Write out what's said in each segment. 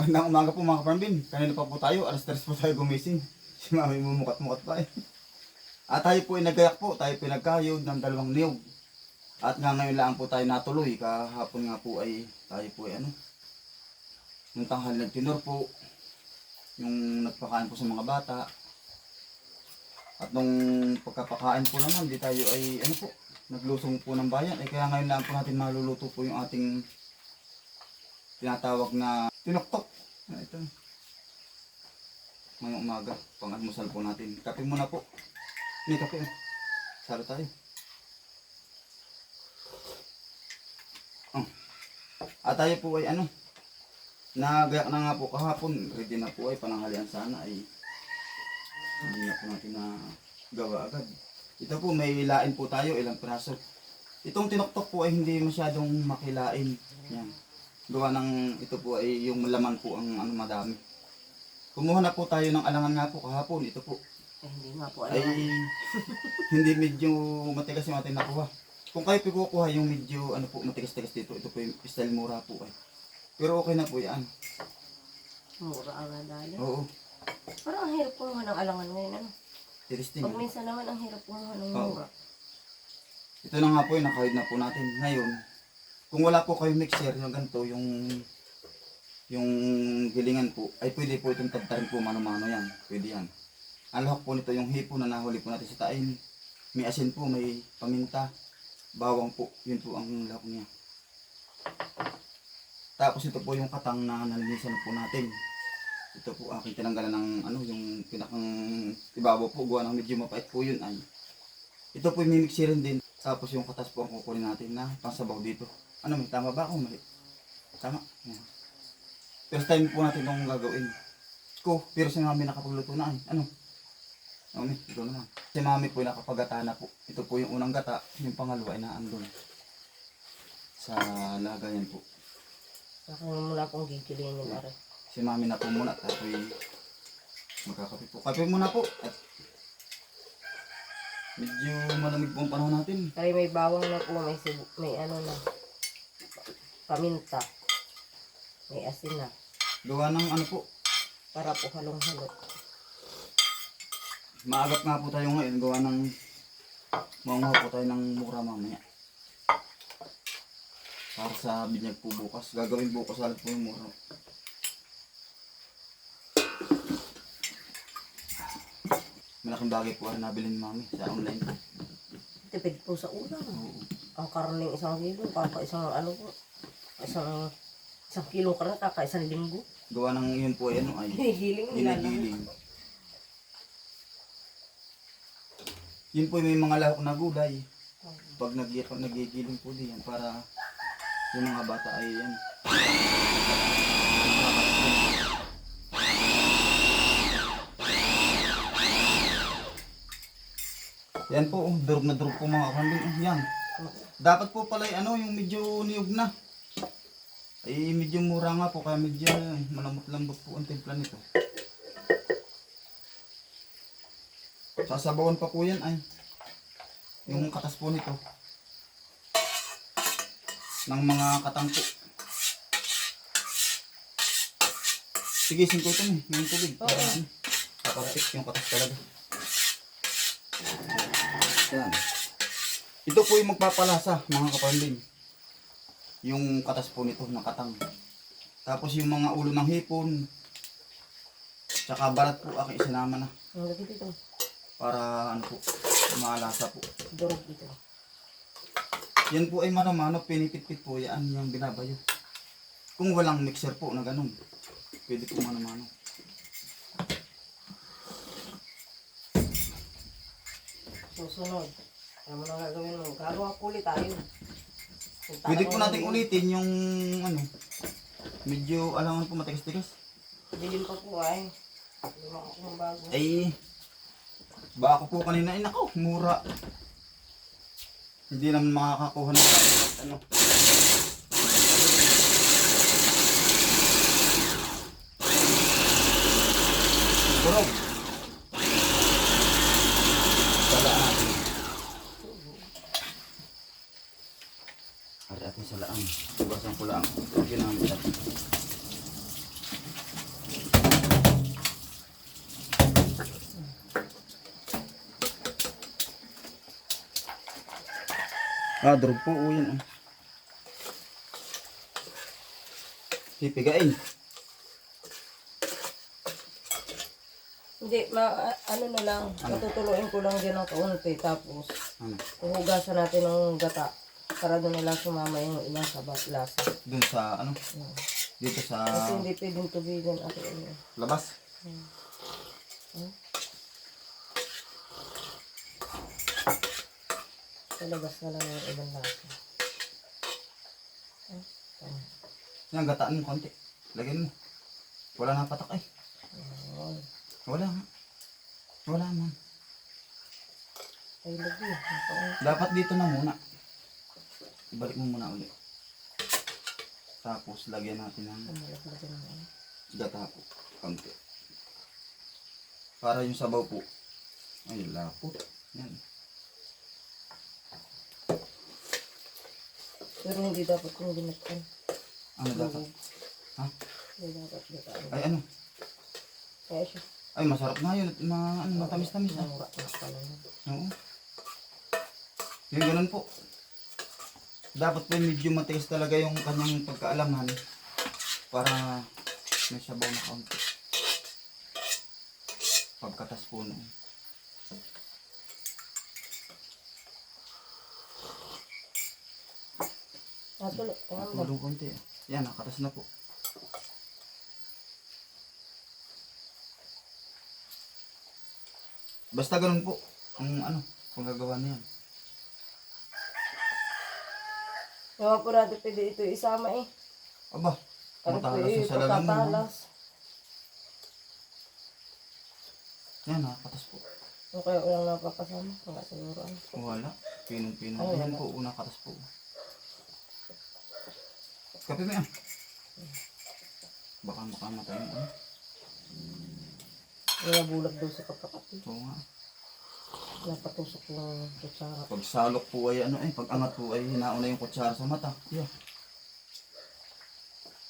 Magandang umaga po mga kaparambin. Kanina pa po tayo, alas 3 po tayo gumising. Si mami mumukat-mukat pa eh. At tayo po ay nagayak po, tayo pinagkayod ng dalawang niyog. At nga ngayon lang po tayo natuloy, kahapon nga po ay tayo po ay ano. Nung tanghal nagtinor po, yung nagpakain po sa mga bata. At nung pagkapakain po naman, di tayo ay ano po, naglusong po ng bayan. Eh kaya ngayon lang po natin maluluto po yung ating tinatawag na tinoktok. Ah, ito. Ngayong umaga, pang almusal po natin. Kape muna po. May kape. oh. Salo tayo. Oh. At tayo po ay ano, nagayak na nga po kahapon. Ready na po ay pananghalian sana ay hindi na po natin na gawa agad. Ito po, may lain po tayo, ilang praso. Itong tinoktok po ay hindi masyadong makilain. Yan. Gawa ng ito po ay yung laman po ang ano madami. Kumuha na po tayo ng alangan nga po kahapon. Ito po. Eh, hindi nga po alam. Ay hindi medyo matigas yung ating nakuha. Kung kayo po kukuha yung medyo ano po matigas-tigas dito, ito po yung style mura po ay. Pero okay na po yan. Mura ang nadali. Oo. Parang ang hirap kumuha ng alangan ngayon. Ano? Tiristing. Pag minsan naman ang hirap kumuha ng Oo. mura. Ito na nga po yung nakahid na po natin. Ngayon, kung wala po kayong mixer, yung ganito, yung yung gilingan po, ay pwede po itong tagtarin po mano-mano yan. Pwede yan. Ang lahok po nito yung hipo na nahuli po natin sa tain. May asin po, may paminta, bawang po. Yun po ang lahok niya. Tapos ito po yung katang na nalinisan po natin. Ito po aking tinanggalan ng ano, yung pinakang ibabaw po, gawa ng medyo mapait po yun ay. Ito po yung mimixirin din. Tapos yung katas po ang kukunin natin na pangsabaw dito. Ano may tama ba ako? Mali. Tama. Yan. First time po natin itong gagawin. Ko, pero si mami nakapagluto na ay. Ano? Mami, ito naman. Si mami po nakapagata na po. Ito po yung unang gata. Yung pangalawa ay naandun. Sa lagayan po. Saka muna akong gigilingin na rin. Si mami na po muna. Tapos magkakape po. Kape muna po. At medyo malamig po ang panahon natin. Kaya may bawang na po, may, may ano na. Paminta. May asin na. Gawa ng ano po. Para po halong-halot. Maagap nga po tayo ngayon. Gawa ng manguha po tayo ng mura mamaya. Para sa binyag po bukas. Gagawin bukas halos po yung mura. Malaking bagay po ang nabili ni mami sa online. Tipid po sa ulam. Oo. Ang karning isang kilo, kaka isang ano po. Isang isang kilo karne, kaka isang linggo. Gawa ng yun po ay ano ay Hinigiling nila na. hinigiling. Yun po may mga lahok na gulay. Pag nag nagigiling po diyan para yung mga bata ay yan. Yan po, oh, durog na durog po mga kambing. Yan. Dapat po pala ano, yung medyo niyog na. Ay medyo mura nga po, kaya medyo malamot-lambot po ang timpla nito. Sasabawan pa po yan ay. Yung katas po nito. Ng mga katangko. Tigisin ko ito eh, yung tubig. Oo. Ano, Kapapit yung katas talaga. Yan. Ito po yung magpapalasa mga kapanding. Yung katas po nito ng katang. Tapos yung mga ulo ng hipon. Tsaka balat po aking isinama na. Lagi dito. Para ano po, maalasa po. Durog dito. Yan po ay mano-mano, pinipit-pit po yan yung binabayo. Kung walang mixer po na ganun, pwede po mano-mano. Susunod. Ano mo na gagawin mo? Gagawa ko ulit tayo. Pwede po nating ulitin yung ano, medyo alangan po matigas-tigas. Dilim pa po ay. Lima ako ng bago. Ay, baka po kanina, ay nako, mura. Hindi naman makakakuha ng ano. Burog. pula ang ginamit natin. Ah, drug po o yun. Oh. Pipigain. Hindi, ma, ano na lang, ano? matutuloyin ko lang din ng kaunti. Tapos, ano? natin ng gata. Para doon na lang sumama yung ilang sabat lasa. Doon sa, ano? Yan. Dito sa Kasi hindi pwedeng tubigan ako. Ano. labas. Sa labas na lang yung ibang lasa. Yan, gataan mo konti. Lagyan mo. Wala na patak ay. Ayun. Wala nga. Wala man. Ay, lagi. Dapat dito na muna. Ibalik mo muna ulit. Tapos lagyan natin ng gata po. Konti. Para yung sabaw po. Ay, lapot. Yan. Pero hindi dapat kong ginatan. Ano dapat? Ha? Hindi dapat gitaan. Ay, ano? Kaya siya. Ay, masarap na yun. Ma, ano, matamis-tamis ah. Mura na pala yun. Oo. Yung ganun po. Dapat po medyo matigas talaga yung kanyang pagkaalaman para may sabaw na kaunti. Pagkatas po noon. Natulo. Tulong konti. Yan, nakatas na po. Basta ganun po. Ang ano, kung gagawa na yan. Natin pwede ito isama eh. Aba, matalas ito sa lalang mo. Yan, nakatas po. Yung kaya walang napapasama. Wala siguro. Wala. Pinong-pinong. Ay, Ayan wala. po, unang katas po. Kape mo yan. Baka makamatay mo. Ano? Kaya bulag daw sa kapakati. Oo nga. Napatusok yung kutsara. Pag salok po ay ano eh, pag angat po ay hinauna yung kutsara sa mata. Yeah.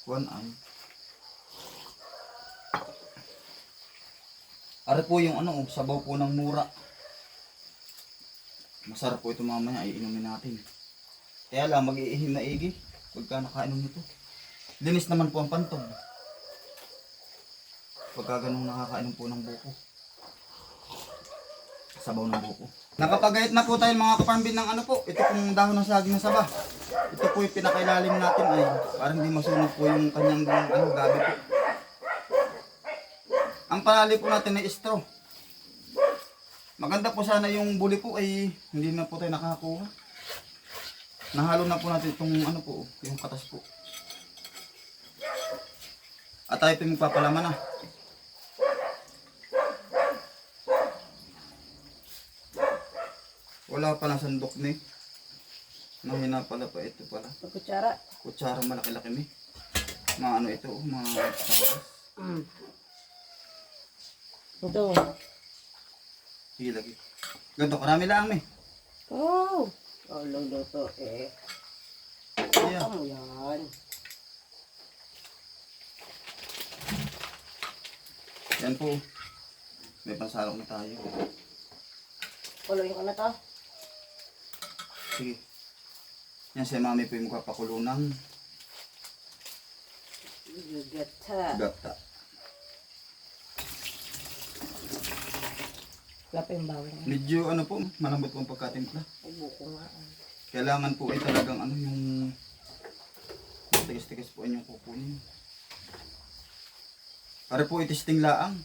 One eye. Ari po yung ano, sabaw po ng mura. Masarap po ito mamaya, ay inumin natin. Kaya lang, mag-iihim na igi pagka nakainom nito. Linis naman po ang pantog. Pagka ganun nakakainom po ng buko. Sabaw ng buko. Nakapagayat na po tayo mga kapambin ng ano po. Ito pong dahon ng saging na saba. Ito po yung pinakailalim natin ay parang hindi masunog po yung kanyang ano, gabi po. Ang panali po natin ay straw. Maganda po sana yung buli po ay hindi na po tayo nakakuha. Nahalo na po natin itong ano po, yung katas po. At tayo po magpapalaman na. Wala pa na sandok ni. Mahina pala pa ito pala. Yung kutsara. Kutsara malaki-laki mi. Mga ano ito, oh, mga takas. Mm. Ito. Sige lagi. Ganito, karami lang mi. Oh! Oh, lolo to eh. Yeah. Ano yan? Yan po. May pansalok na tayo. Kuloyin ko na to. Sige. Yan si mami po yung magpapakulo ng Gata. gata. Wala pa yung bawang. Medyo ano po, malambot po ang pagkatimpla. Ay, buko nga. ah. Kailangan po ay talagang ano yung tigas-tigas po inyong kukunin. Para po itisting laang.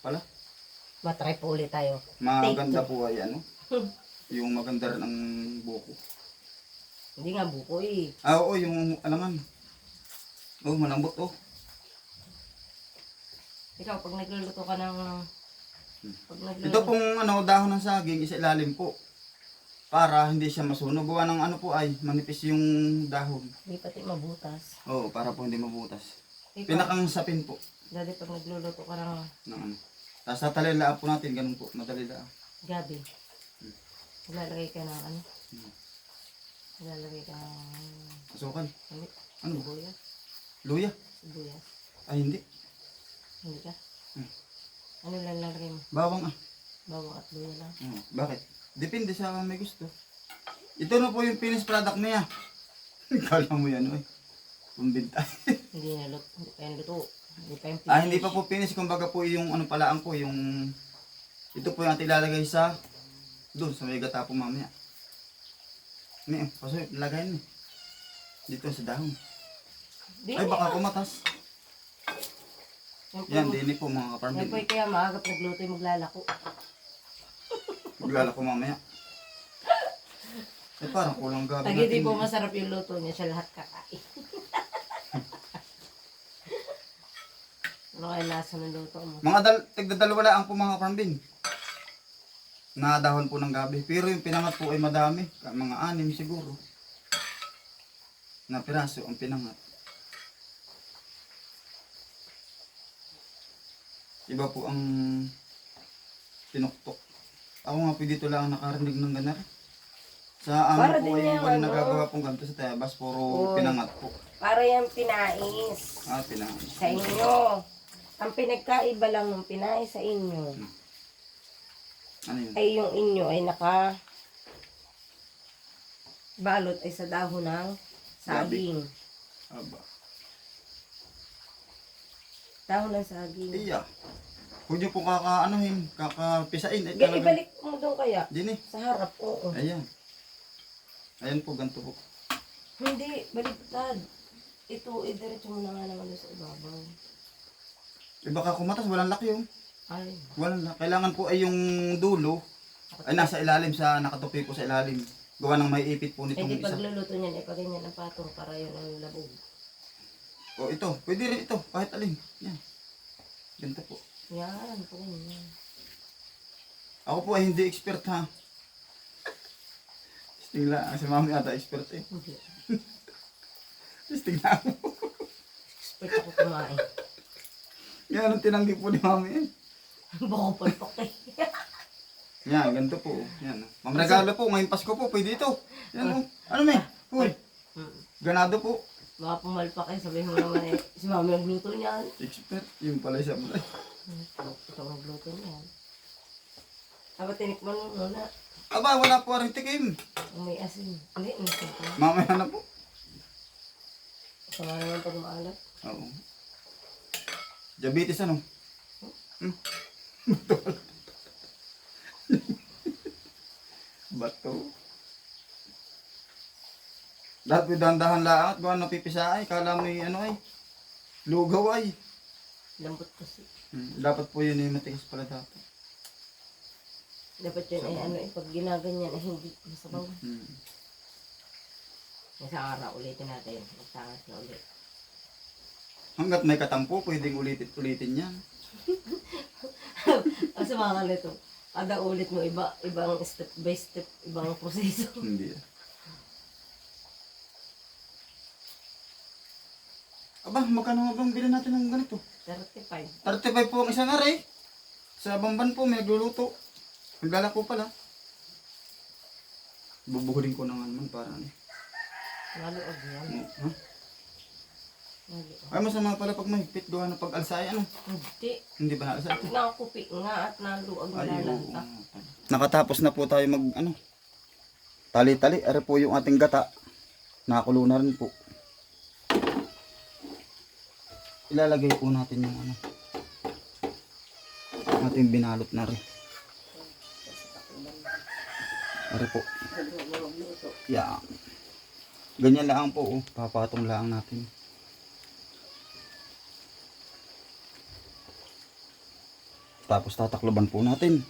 Pala. Matry po ulit tayo. Maganda po ay ano. Yung maganda rin ang buko. Hindi nga buko eh. Ah, oo, yung alangan. Oh, malambot oh. Ikaw, pag nagluluto ka ng... Pag nagluluto... Ito pong ano, dahon ng saging, isa ilalim po. Para hindi siya masunog. Gawa ng ano po ay, manipis yung dahon. Hindi pati mabutas. Oo, para po hindi mabutas. Ikaw, Pinakang sapin po. dati pag nagluluto ka ng Ng ano. Tapos tatalilaan po natin, ganun po, madali lang. gabi, ilalagay ka ng ano? Hmm. Ilalagay ka ng... Pasukan. Ano? Ano? Sibuyas? Luya. Sibuyas? Ay, hindi. Hindi ka? Hmm. Ano lalagay mo? Bawang ah. Bawang at luya lang. Oo. Bakit? Depende sa may gusto. Ito na po yung finished product niya. Kala mo yan, oy. Pumbinta. Hindi na luto. Hindi pa yung luto. Hindi pa yung finish. ah, hindi pa po finish. Kumbaga po yung ano palaan po, yung... Ito po yung ating lalagay sa... Doon, sa may gata po mamaya. Ni, paso, lagay niyo. Dito sa dahon. Di Ay, baka kumatas. Yan dini po mga yan po kaparmin. kaya maagap nagluto yung maglalako. Maglala ko mamaya. Eh, parang kulang gabi Pag hindi po eh. masarap yung luto niya, siya lahat kakain. ano kaya lasa ng luto mo? Mga dal tigdadalawa lang po mga kaparmin. Na dahon po ng gabi. Pero yung pinangat po ay madami. Mga anim siguro. Na piraso ang pinangat. Iba po ang tinuktok. Ako nga po dito lang nakarinig ng ganar. Sa Para amin po din ay wala ano? nagagawa pong ganito sa Tayabas. Puro Oy. pinangat po. Para yung pinais Ah, pinangat. sa inyo. Ang pinagkaiba lang ng pinais sa inyo Ano yun? ay yung inyo ay naka balot ay sa dahon ng saging. Aba. Dahon ng saging. Iya. Huwag niyo po kaka-anuhin, kakapisain. Eh, Ga- talagang- ibalik mo doon kaya. Din eh. Sa harap, oo. Ayan. Ayan po, ganito po. Hindi, baliktad. Ito, idiretso mo na nga naman doon sa ibabaw. Eh baka kumatas, walang laki yung. Ay, laki. Kailangan po ay yung dulo ay nasa ilalim sa nakatupi po sa ilalim. Gawa ng may ipit po nitong hindi isa. pagluluto niyan, ipaganyan ang patong para yun ang labog. O ito, pwede rin ito, kahit alin. Yan. Ganito po. Yan, po ganyan. Ako po ay hindi expert ha. Testing lang. Si mami ata expert eh. Hindi. Testing lang ako. Expert ako kumain. Yan ang tinanggi po ni mami eh. Bako palpak eh. Yan, ganito po. Yan. Mang regalo po, ngayong Pasko po, pwede ito. Yan o. Ano may? Uy, Hmm. ganado po. Baka pumalpak eh, sabihin mo naman eh, si mami ang gluto niyan. Expert. Yung pala. Ay, Hmm, Ito ang gluto niyan. Aba, tinikman mo muna. Aba, wala po rin tikim. May asin. Hindi, may asin pa. Mamaya na po. Sama naman pag maalat. Oo. Diabetes ano? Hmm? Bato. Dapat may dahan-dahan lang at gawa napipisa ay. Kala mo ano ay. Lugaw ay. Lambot kasi. Hmm. Dapat po yun yung matigas pala dapat. Dapat yun ay ano eh, pag ginaganyan ay hindi masabaw. Hmm. Isang araw ulitin natin. Magtangas na ulit. Hanggat may katampo, pwedeng ulitin-ulitin yan. Kasi mga nito, kada ulit mo iba, ibang step by step, ibang proseso. Hindi. Aba, magkano nga bang bilhin natin ng ganito? 35. 35 po ang isang aray. Sa bamban po, may nagluluto. Naglalako pala. Bubuhulin ko na nga naman para ano. Maluog yan. ano, Ha? Maluog. Ay, masama pala pag mahigpit gawa na pag alsay, ano? Hindi. Hindi ba naalsay? Nakupi nga at naluag Ay, oo. nalalanta. Nakatapos na po tayo mag, ano, tali-tali. Ari po yung ating gata. Nakakulo na rin po. Ilalagay po natin yung ano, ating binalot na rin. Ari po. Yeah. Ganyan lang po, oh. papatong lang natin. Tapos tatakloban po natin.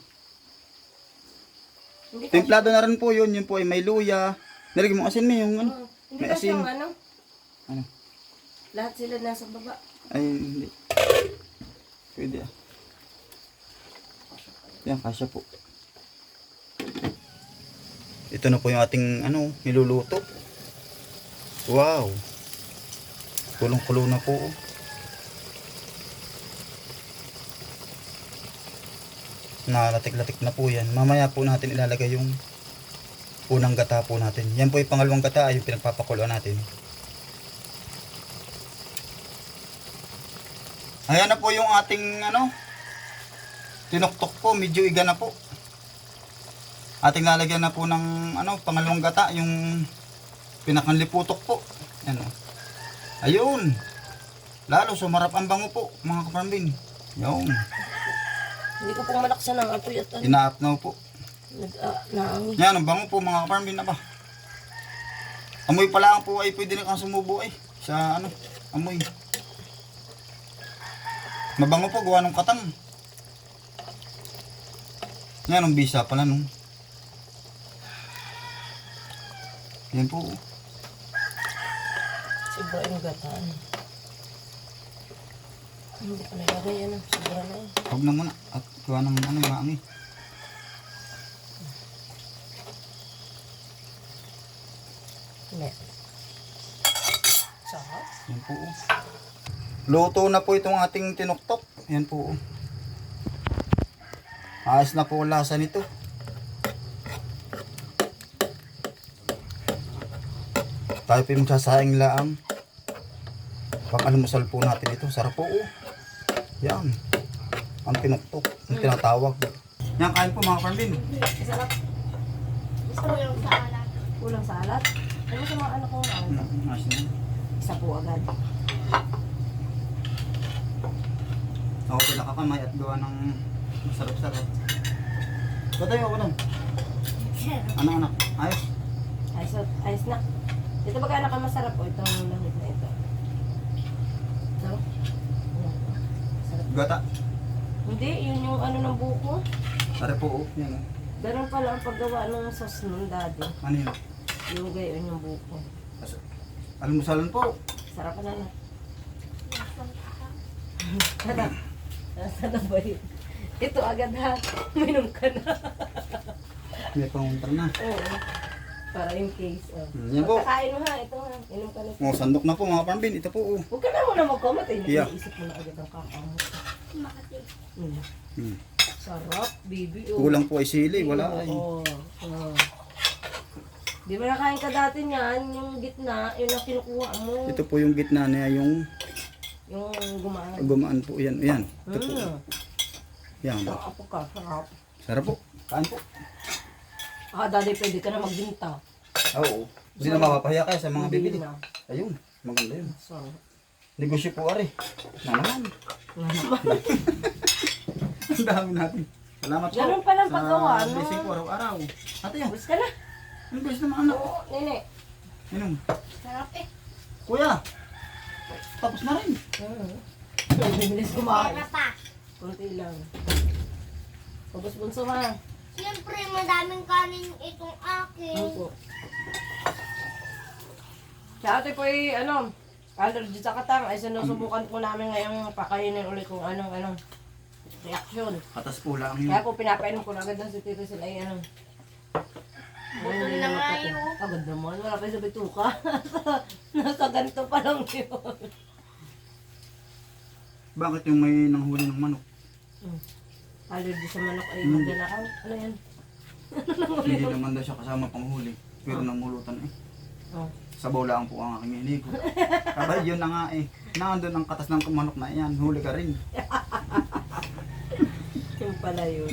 Hindi kasi, Templado na rin po yun. Yun po ay may luya. Nilagyan mo asin mo yung ano. Ah, hindi May kasi asin. yung ano, Ano? lahat sila nasa baba. Ay, hindi. Pwede ah. Yan, kasya po. Ito na po yung ating ano, niluluto. Wow. Kulong-kulo na po. oh. Nalatik-latik na po yan. Mamaya po natin ilalagay yung unang gata po natin. Yan po yung pangalawang gata ay yung pinagpapakuluan natin. Ayan na po yung ating ano, tinuktok po, medyo iga na po. Ating lalagyan na po ng ano, pangalawang gata, yung pinakanliputok po. Ano. Ayun. Lalo, sumarap ang bango po, mga kaparambin. Yun. Hindi ko pong malaksan ng apoy at ano. Inaapnaw po. Nag, naangi. Yan, ang bango po mga kaparambin na ba? Amoy pa lang po ay pwede na kang sumubo ay. Sa ano, amoy. Mabango po, gawa ng katang. Yan, ang bisa pala nung. Yan po. Sobra yung gataan. Hindi ko nilagay yan. Sobra na yun. Huwag na muna. At gawa ng ano, maangi. Hindi. Sarap. Yan po. oh. Luto na po itong ating tinuktok. Yan po. oh. Ayos na po ang lasa nito. Tayo po yung magsasayang laang. Almusal po natin ito. Sarap po. Oh. Yan. Ang tinuktok. Ang tinatawag. Yan, kain po mga parmbin. Masarap. Gusto mo yung sa alat. Kulang sa alat. Ano sa mga anak ko? Ayos na. Isa po agad. Ako po nakakamay at gawa ng masarap-sarap. Batayo ako nun. Ano anak? Ayos? Ayos, na- ayos na. Ito ba anak ang masarap na ito. Ito. Ayan. Masarap. Gata. Hindi, yun yung ano ng buko. Tara po, oh. Yan, oh. Ganun pala ang paggawa ng sauce ng daddy. Ano yun? Yung gayon yung buko. As- Almusalan po. Sarap na na. Sarap. Nasaan na ba yun? Ito agad ha. Minom ka na. May panguntar na. Oo. Para in case. Oh. Mm, yan po. Pagkakain mo ha. Ito ha. Inom ka na. Oh, sandok na po mga pambin. Ito po, oh. Huwag ka na muna mag-comment. Eh. Yeah. Naisip mo na agad ang kakamot. Mm. Hmm. Sarap, baby. Oh. Kulang po ay sili. Wala ay. Oo. Oo. Di ba nakain ka dati niyan, yung gitna, yun ang kinukuha mo. Ito po yung gitna niya, yung Yung gumaan. gumaan po. Yan, yan. Ito po. Mm. Yan. Sarap ka, sarap. Sarap po. Kain po. Ah, dati pwede ka na magbinta. Oo. Hindi na mapapahiya kayo sa mga bibili. Ayun. Maganda yun. Sarap. Negosyo po, ari. Na naman. Naman. Ang dami natin. Salamat po. Ganun palang paggawa, Sa no? blessing po araw-araw. Ate yan. Bus ka na. Ang bless naman anak. Oo, nene. Inom. Sarap eh. Kuya. Tapos na rin. Mm. Bibilis kumain. Meron pa. Kunti lang. Pagos bunso ha. Siyempre, madaming kanin itong akin. Ano po? Si ate po ay ano, allergy sa katang ay sinusubukan po namin ngayong pakainin ulit kung anong anong reaksyon. Katas po lang yun. Kaya po pinapainom ko na agad ng si Tito sila ay ano. Bukol na nga yun. Agad naman, wala pa sa bituka. Nasa ganito pa lang yun. Bakit yung may nanghuli ng manok? Hmm. Allergy sa manok ay Hmm. magdanakaw. Ano yan? Hindi naman daw siya kasama panghuli. Pero namulutan eh. Oh. Sabaw lang po ang aking inigo. Kabay yun na nga eh. Nandun ang katas ng manok na yan. Huli ka rin. Yung pala yun.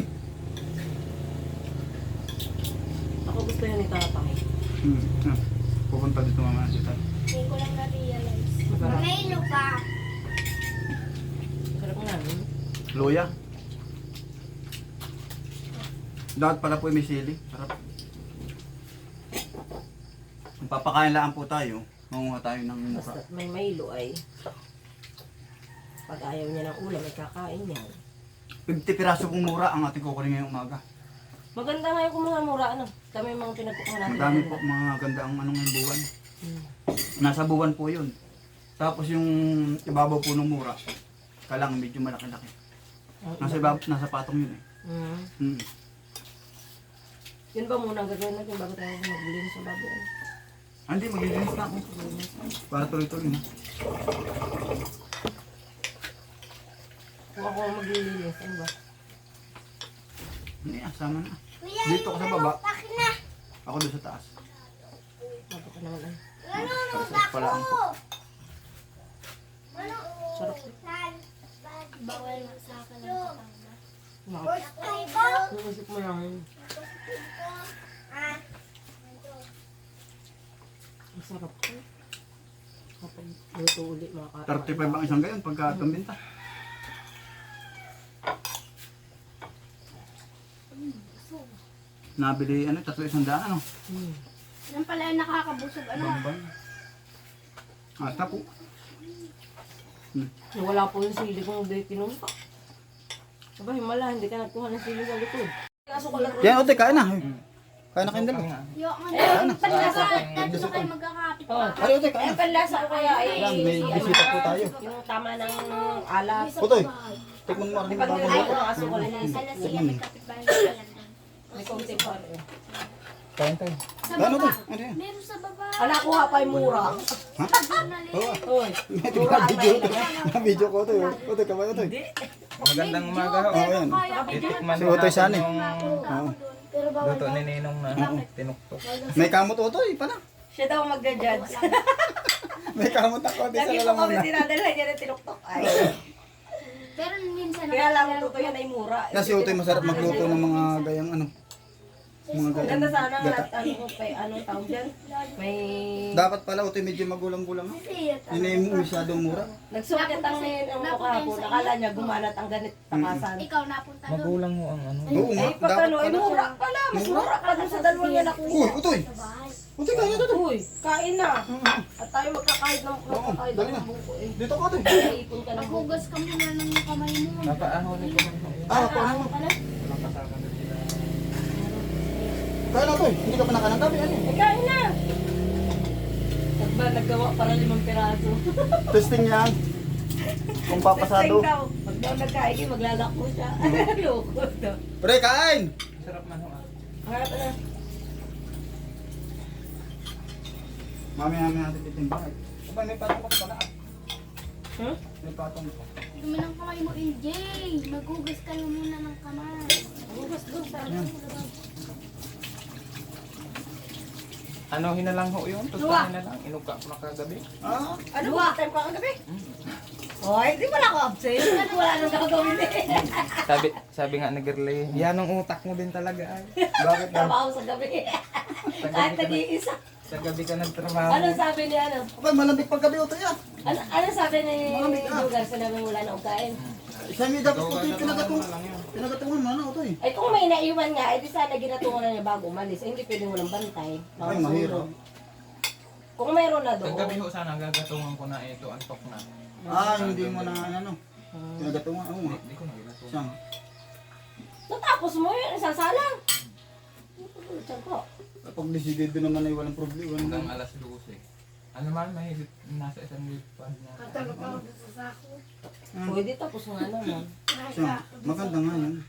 Ako gusto yun ni tatay. Hmm. Hmm. Pupunta dito mga dito. Hindi ko lang na-realize. Masarap. May lupa. Sarap nga. hmm? Luya. Dapat pala po may sili. Sarap. Kung papakain lang po tayo, manguha tayo ng mura. Basta may Milo ay pag ayaw niya ng ulam, ay kakain niya. 50 piraso pong mura ang ating kukunin ngayong umaga. Maganda nga yung mga mura, ano. Kami yung mga pinagkukuha natin. Madami po mga ganda ang anong yung buwan. Hmm. Nasa buwan po yun. Tapos yung ibabaw po ng mura, kalang medyo malaki-laki. Ang Nasa iba- ibabaw, nasa patong yun eh. Hmm. Hmm. Yun ba muna ang gagawin natin bago tayo magbili sa baboy? Ano? Ah, Hindi, maglilinis na ako. Para tuloy-tuloy na. Kung ako ang maglilinis, ano ba? Hindi, ah, sama na. Dito ka sa baba, Akin na. ako doon sa taas. Bago ka naman pala ang- ako. Manood. Sarap. Saan? Bawal na sa akin ang katama. Nakap- Gusto ko. Naisip mo lang. Masarap po. Kapag luto ulit mga ka. 35 ang isang gayon pagka tumbinta. Nabili ano, tatlo isang daan ano. Hmm. Yan pala yung nakakabusog. Ano? Bambang. Ah, tapo. Yung Wala po yung sili kung hindi tinumpa. Aba, himala, hindi ka nagkuha ng sili sa likod. Kaso ko lang Yan, ote, kain na. Kain na kayong dalawa. Yo, ano? Panlasa. Tatlo kayo magkakapit pa. Ay, ote, panlasa ko kaya ay... May si- bisita po tayo. Yung tama ng alat. Otoy, tikman mo rin Pag bago nilagay ko mo. ng asukal, Sala siya may kapitbahay na doon. may konti pa rin. Kain tayo. Sa to? baba. Meron sa baba. Ala, kuha pa yung mura. Oo. May mura ang video. May video ko otoy. Otoy, kamay. Hindi. Magandang umaga ho. Oo, yan. Titikman Utoy natin yung Oo. Pero bawal luto ni Ninong na tinuktok. May kamot otoy, pala. Siya daw magja-judge. May kamot ako otoy sa Lagi po kami na. dinadala niya ng tinuktok. Ay, Pero minsan kaya lang totoo yan ay mura. Kasi otoy masarap magluto ng mga gayang ano. Mga gayang Ganda sana gata. nga, ano ko pa, anong tawag dyan? May... Dapat pala otoy medyo magulang-gulang. no? Hindi mo masyadong mura. Nagsukat ang ngayon ang mukha ko. Nakala niya gumanat ang ganit takasan. ikaw napunta doon. Magulang ho ang ano. Oo nga, Eh, pag dapat ano, eh, pala. mura pala. Mas mura ka dun sa dalawa niya Uy, nakuha. utoy. Utoy, kaya na to. Uy, kain na. At tayo magkakain ng Oo, magkakain dali na. ng buko eh. Dito ka otoy. Naipon ka ng buko. Maghugas ka muna ng kamay mo. Napaahon ko man yun. Ah, paano mo? Kasama sila. Kaya na otoy. Hindi ka pa nakanang gabi. Ano? Eh, kain na. Nagba, naggawa para limang piraso. Testing yan. Kung papasado. Testing daw. Pag daw nagkain, eh, maglalako siya. Loko to. Pre, kain! Sarap man ho. ah. Harap na. Mamaya namin natin titimbang. Aba, may patong ko pala. ah. Hmm? May patong ko. Dumi ng kamay mo, LJ. Maghugas ka muna ng kamay. Bukas doon sa Ano hinalang ho yun? Tustahin na lang. Inuga ko na kagabi. Ah, Ano ba? Time pa kagabi? Hoy, di ba ako absent? Wala nang gagawin eh. Sabi sabi nga ni Girly, yan ang utak mo din talaga ay. Bakit na? Trabaho sa gabi. Kahit nag-iisa. Sa gabi ka nagtrabaho. Ano sabi ni ano? aba, malambik pag gabi otoy ah. Ano, ano sabi ni Malamig ka. Lugar? Sinabi wala na akong kain. Siya may dapat Ikaw otoy, ka na lang yun. Pinagatungan mo na otoy. Ay kung may naiwan nga, edi sana ginatungan na niya bago umalis. Eh, hindi pwedeng walang bantay. Ay, mahirap. Kung mayroon na doon. Kagabi ho sana gagatungan ko na ito. Antok na. Ah, hindi mo na ano. Pinagatungan. Oo nga. Hindi ko na ginatungan. Siya. Natapos mo yun, isasalang. Tiyan ko. Kapag decidido naman ay walang problema. Hanggang Walang alas 12. Ano man, may nasa isang lipad na. Pwede tapos nga naman. Siya. Maganda nga yun.